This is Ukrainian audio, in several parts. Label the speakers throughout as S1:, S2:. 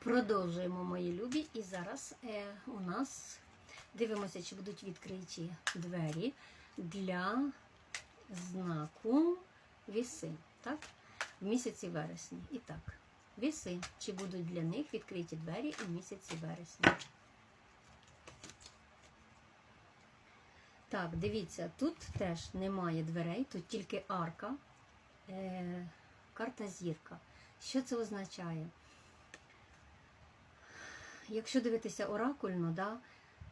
S1: Продовжуємо мої любі. І зараз е, у нас дивимося, чи будуть відкриті двері для знаку віси. Так? В місяці вересні. І так, віси. Чи будуть для них відкриті двері у місяці вересня? Так, дивіться, тут теж немає дверей, тут тільки арка, е, карта зірка. Що це означає? Якщо дивитися оракульно, да,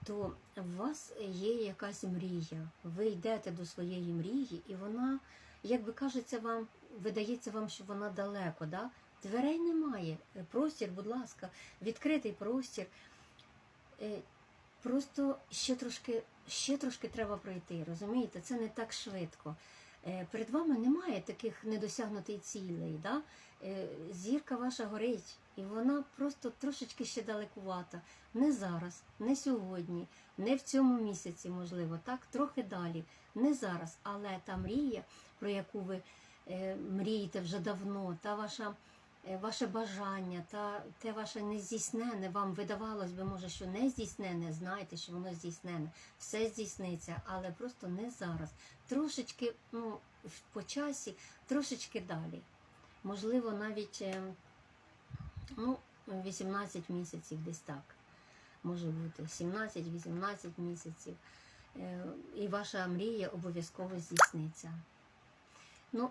S1: то у вас є якась мрія. Ви йдете до своєї мрії, і вона, як би кажеться вам, видається вам, що вона далеко. Да? Дверей немає. Простір, будь ласка, відкритий простір. Е, Просто ще трошки, ще трошки треба пройти, розумієте? Це не так швидко. Е, Перед вами немає таких недосягнутих цілей. Да? Е, Зірка ваша горить, і вона просто трошечки ще далекувата. Не зараз, не сьогодні, не в цьому місяці, можливо, так, трохи далі, не зараз. Але та мрія, про яку ви е, мрієте вже давно, та ваша. Е, Ваше бажання та те ваше нездійснене, вам видавалось би, може, що не здійснене, знаєте, що воно здійснене, все здійсниться, але просто не зараз. Трошечки ну, по часі, трошечки далі. Можливо, навіть е, ну, 18 місяців десь так. Може бути 17-18 місяців. Е, І ваша мрія обов'язково здійсниться. Ну,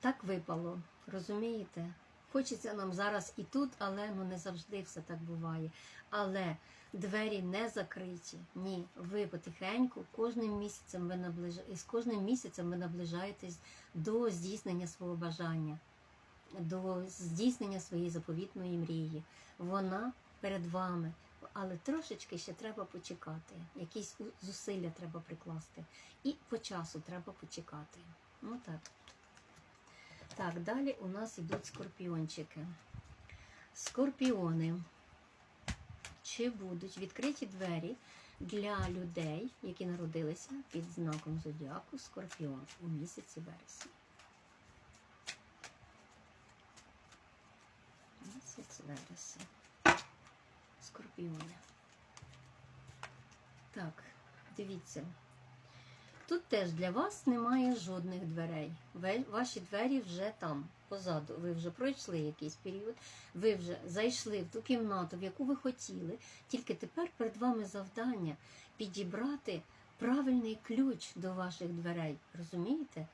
S1: так випало, розумієте? Хочеться нам зараз і тут, але ну не завжди все так буває. Але двері не закриті. Ні, ви потихеньку кожним місяцем ви наближ... і з кожним місяцем ви наближаєтесь до здійснення свого бажання, до здійснення своєї заповітної мрії. Вона перед вами, але трошечки ще треба почекати. Якісь зусилля треба прикласти. І по часу треба почекати. Ну так. Так, далі у нас йдуть скорпіончики. Скорпіони. Чи будуть відкриті двері для людей, які народилися під знаком зодіаку Скорпіон у місяці вересня? Місяць вересня. Скорпіони. Так, дивіться. Тут теж для вас немає жодних дверей. Ваші двері вже там, позаду. Ви вже пройшли якийсь період, ви вже зайшли в ту кімнату, в яку ви хотіли. Тільки тепер перед вами завдання підібрати правильний ключ до ваших дверей. Розумієте?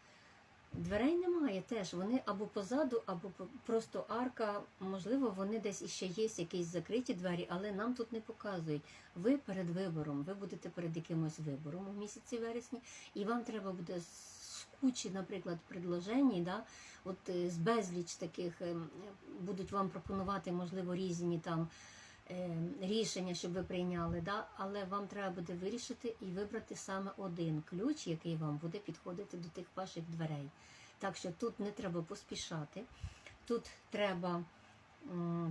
S1: Дверей немає теж. Вони або позаду, або просто арка. Можливо, вони десь іще є якісь закриті двері, але нам тут не показують. Ви перед вибором, ви будете перед якимось вибором у місяці вересні, і вам треба буде з кучі, наприклад, предложень, да, от е, з безліч таких ем, будуть вам пропонувати, можливо, різні там. Е, Рішення, щоб ви прийняли, да? але вам треба буде вирішити і вибрати саме один ключ, який вам буде підходити до тих ваших дверей. Так що тут не треба поспішати, тут треба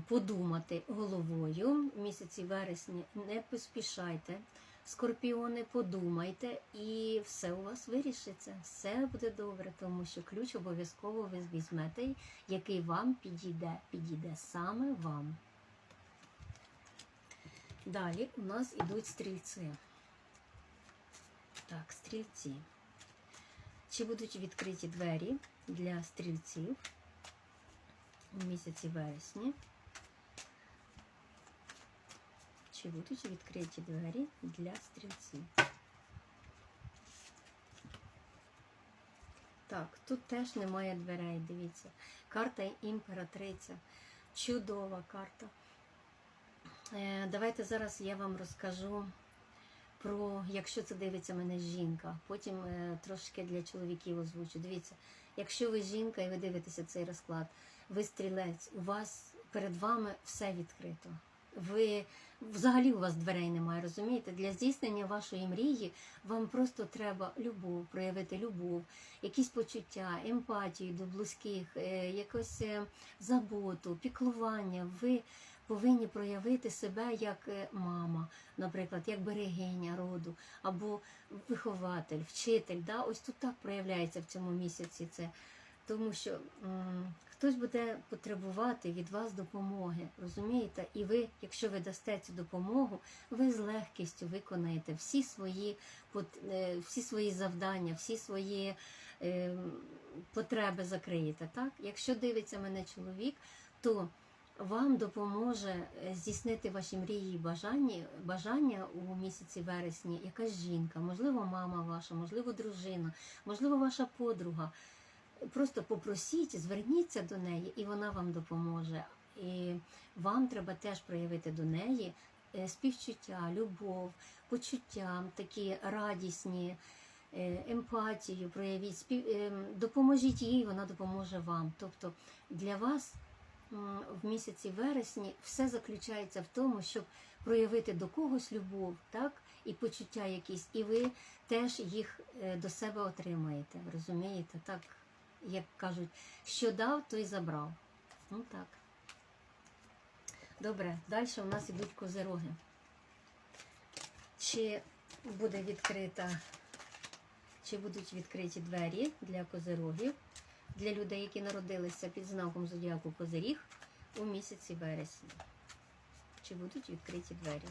S1: подумати головою в місяці вересні. Не поспішайте, скорпіони, подумайте, і все у вас вирішиться. Все буде добре, тому що ключ обов'язково ви візьмете, який вам підійде, підійде саме вам. Далі у нас ідуть стрільці. Так, стрільці. Чи будуть відкриті двері для стрільців у місяці вересні? Чи будуть відкриті двері для стрільців? Так, тут теж немає дверей, дивіться. Карта імператриця. Чудова карта. Е, Давайте зараз я вам розкажу про, якщо це дивиться мене жінка, потім е, трошки для чоловіків озвучу. Дивіться, якщо ви жінка і ви дивитеся цей розклад, ви стрілець, у вас перед вами все відкрито. Ви взагалі у вас дверей немає, розумієте? Для здійснення вашої мрії вам просто треба любов, проявити любов, якісь почуття, емпатію до близьких, е, якось заботу, піклування. Ви повинні проявити себе як е, мама, наприклад, як берегиня роду, або вихователь, вчитель. Да? Ось тут так проявляється в цьому місяці це Тому що м, хтось буде потребувати від вас допомоги, розумієте? І ви, якщо ви дасте цю допомогу, ви з легкістю виконаєте всі свої, пот- е, всі свої завдання, всі свої е, потреби закриєте. Так? Якщо дивиться мене чоловік, то вам допоможе е, здійснити ваші мрії і бажання, бажання у місяці вересні якась жінка, можливо, мама ваша, можливо, дружина, можливо, ваша подруга. Просто попросіть, зверніться до неї, і вона вам допоможе. І вам треба теж проявити до неї е, співчуття, любов, почуття, такі радісні, е, емпатію проявіть, спів... ем, допоможіть їй, вона допоможе вам. Тобто для вас в місяці вересні все заключається в тому, щоб проявити до когось любов, так, і почуття якісь, і ви теж їх е, до себе отримаєте. Розумієте? Так, як кажуть, що дав, той забрав. Ну так. Добре, далі у нас ідуть козироги. Чи буде відкрита, чи будуть відкриті двері для козирогів, для людей, які народилися під знаком зодіаку Козиріг у місяці вересня? Чи будуть відкриті двері?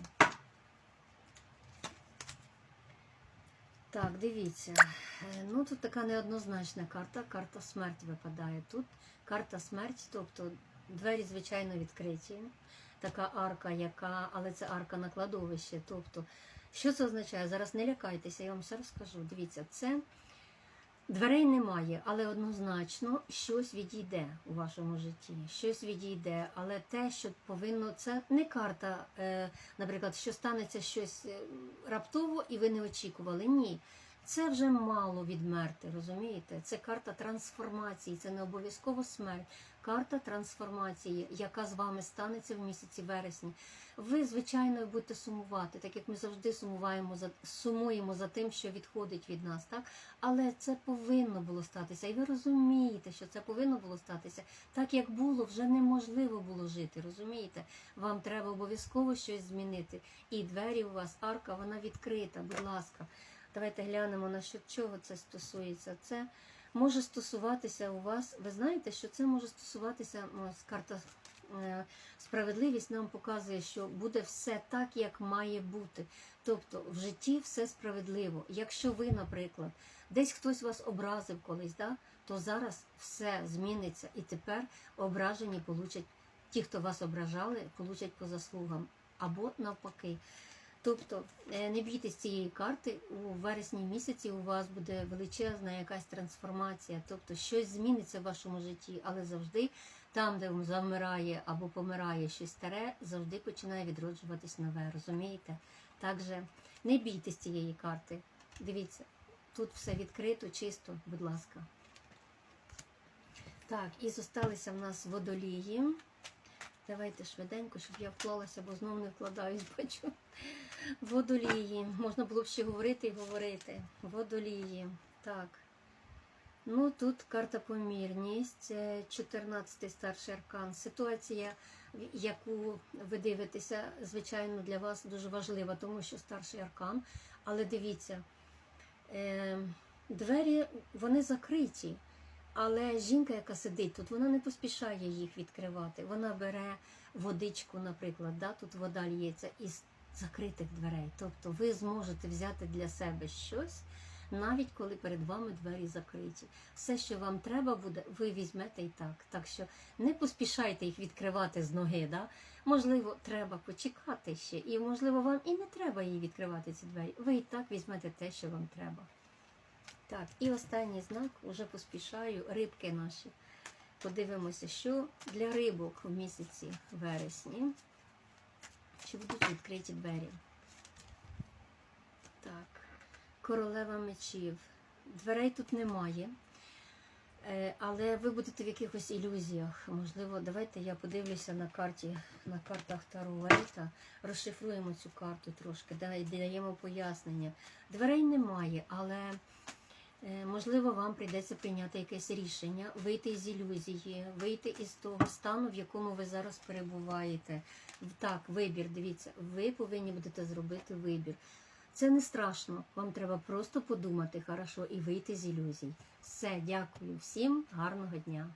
S1: Так, дивіться. Ну тут така неоднозначна карта. Карта смерть випадає. Тут карта смерть, тобто двері, звичайно, відкриті. Така арка, яка, але це арка на кладовище. Тобто, що це означає? Зараз не лякайтеся, я вам все розкажу. Дивіться, це дверей немає, але однозначно щось відійде у вашому житті. Щось відійде, але те, що повинно, це не карта, е, наприклад, що станеться щось е, раптово і ви не очікували. Ні. Це вже мало відмерти, розумієте? Це карта трансформації, це не обов'язково смерть. Карта трансформації, яка з вами станеться в місяці вересні. Ви, звичайно, будете сумувати, так як ми завжди сумуємо за сумуємо за тим, що відходить від нас, так? Але це повинно було статися. І ви розумієте, що це повинно було статися. Так як було, вже неможливо було жити. Розумієте? Вам треба обов'язково щось змінити. І двері у вас, арка, вона відкрита, будь ласка. Давайте глянемо на що чого це стосується. Це може стосуватися у вас. Ви знаєте, що це може стосуватися ось карта е, справедливість нам показує, що буде все так, як має бути. Тобто в житті все справедливо. Якщо ви, наприклад, десь хтось вас образив колись, да, то зараз все зміниться, і тепер ображені получать ті, хто вас ображали, получать по заслугам або навпаки. Тобто е, не бійтесь цієї карти, у вересні місяці у вас буде величезна якась трансформація, тобто щось зміниться в вашому житті, але завжди там, де замирає або помирає щось старе, завжди починає відроджуватись нове, розумієте? Також не бійтесь цієї карти. Дивіться, тут все відкрито, чисто, будь ласка. Так, і зосталися в нас водолії. Давайте швиденько, щоб я вклалася, бо знову не вкладаюсь, бачу. Водолії. Можна було б ще говорити і говорити. Водолії. Так. Ну, тут карта помірність, 14 старший аркан. Ситуація, яку ви дивитеся, звичайно, для вас дуже важлива, тому що старший аркан. Але дивіться, е, двері вони закриті. Але жінка, яка сидить тут, вона не поспішає їх відкривати. Вона бере водичку, наприклад, да? тут вода лється із закритих дверей. Тобто ви зможете взяти для себе щось, навіть коли перед вами двері закриті. Все, що вам треба буде, ви візьмете і так. Так що не поспішайте їх відкривати з ноги. Да? Можливо, треба почекати ще, і можливо, вам і не треба її відкривати ці двері. Ви і так візьмете те, що вам треба. Так, і останній знак, уже поспішаю, рибки наші. Подивимося, що для рибок в місяці вересні. Чи будуть відкриті двері? Так, королева мечів. Дверей тут немає. Е, Але ви будете в якихось ілюзіях. Можливо, давайте я подивлюся на карті, на картах Таро Лейта. Розшифруємо цю карту трошки, даємо пояснення. Дверей немає, але Можливо, вам прийдеться прийняти якесь рішення, вийти з ілюзії, вийти із того стану, в якому ви зараз перебуваєте. Так, вибір, дивіться, ви повинні будете зробити вибір. Це не страшно. Вам треба просто подумати хорошо і вийти з ілюзій. Все, дякую всім, гарного дня.